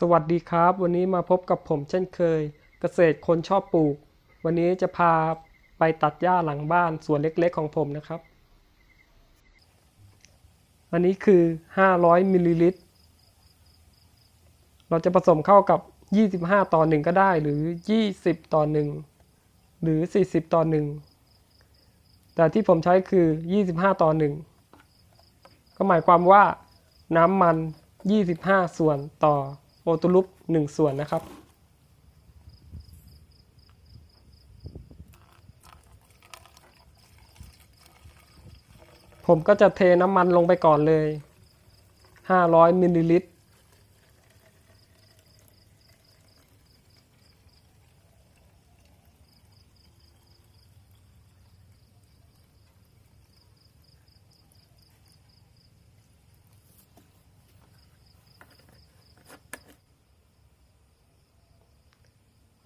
สวัสดีครับ วันนี้มาพบกับผมเช่นเคย เกษตรคนชอบปลูก วันนี้จะพาไปตัดหญ้าหลังบ้านสวนเล็กๆของผมนะครับ อันนี้คือ 500มิลลิลิตร เราจะผสมเข้ากับ 25 ต่อ 1 ก็ได้หรือ 20 ต่อ 1 หรือ 40 ต่อ 1 แต่ที่ผมใช้คือ 25 ต่อ 1 ก็หมายความว่าน้ำมัน 25 ส่วนต่อ โอตุลุป1ส่วนนะครับ ผมก็จะเทน้ำมันลงไปก่อนเลย 500มิลลิลิตร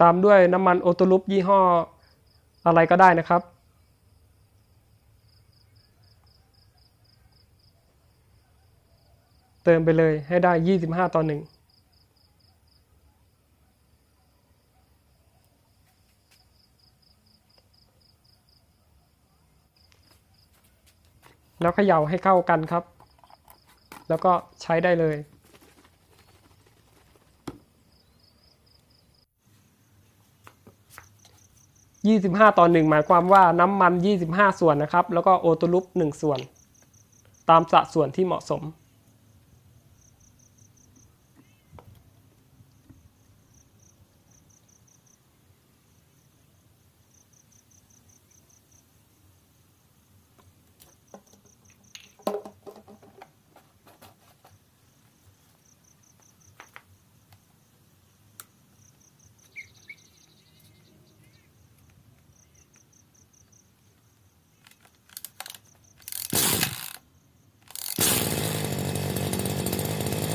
ตามด้วยน้ำมันโอโตลุปยี่ห้ออะไรก็ได้นะครับ เติมไปเลยให้ได้ 25 ต่อ 1แล้วเขย่าให้เข้ากันครับ แล้วก็ใช้ได้เลย 25 ต่อ 1 หมายความว่าน้ำมัน 25 ส่วนนะครับ แล้วก็โอโตลุป1ส่วน ตามสัดส่วนที่เหมาะสม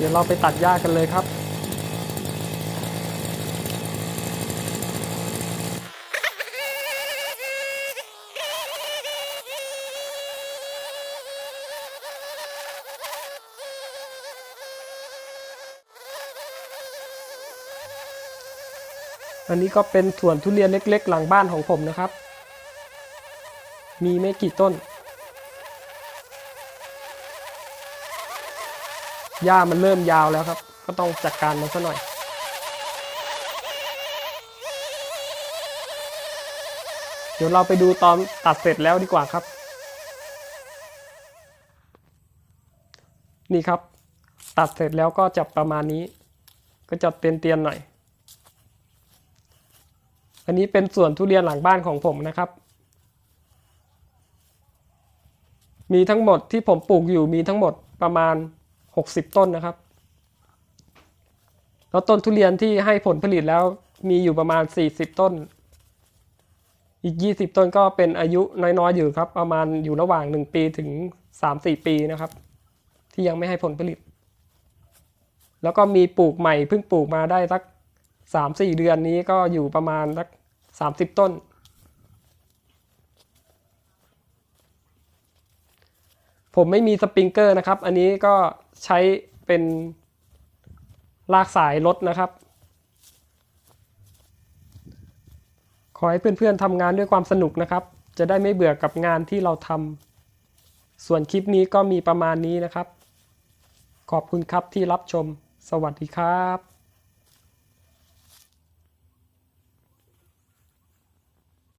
ดี๋ยวเราไปตัดหญ้ากันเลยครับอันนี้ก็เป็นสวนทุเรียนเล็กๆ หลังบ้านของผมนะครับ มีไม่กี่ต้น หญ้ามันเริ่มยาวแล้วครับ ก็ต้องจัดการมันซะหน่อย เดี๋ยวเราไปดูตอนตัดเสร็จแล้วดีกว่าครับ นี่ครับ ตัดเสร็จแล้วก็จะประมาณนี้ ก็จะเตียนๆหน่อย อันนี้เป็นส่วนทุเรียนหลังบ้านของผมนะครับมีทั้งหมดที่ผมปลูกอยู่มีทั้งหมดประมาณ 60 ต้นนะครับ แล้วต้นทุเรียนที่ให้ผลผลิตแล้วมีอยู่ประมาณ 40 ต้น อีก 20 ต้นก็เป็นอายุน้อยๆอยู่ครับ ประมาณอยู่ระหว่าง 1 ปีถึง 3-4 ปีนะครับ ที่ยังไม่ให้ผลผลิต แล้วก็มีปลูกใหม่เพิ่งปลูกมาได้สัก 3-4 เดือนนี้ก็อยู่ประมาณสัก 30 ต้นผมไม่มีสปริงเกอร์นะครับ อันนี้ก็ ใช้เป็นลากสายรถนะครับ ขอให้เพื่อนๆทำงานด้วยความสนุกนะครับ จะได้ไม่เบื่อกับงานที่เราทำส่วนคลิปนี้ก็มีประมาณนี้นะครับ ขอบคุณครับที่รับชม สวัสดีครับ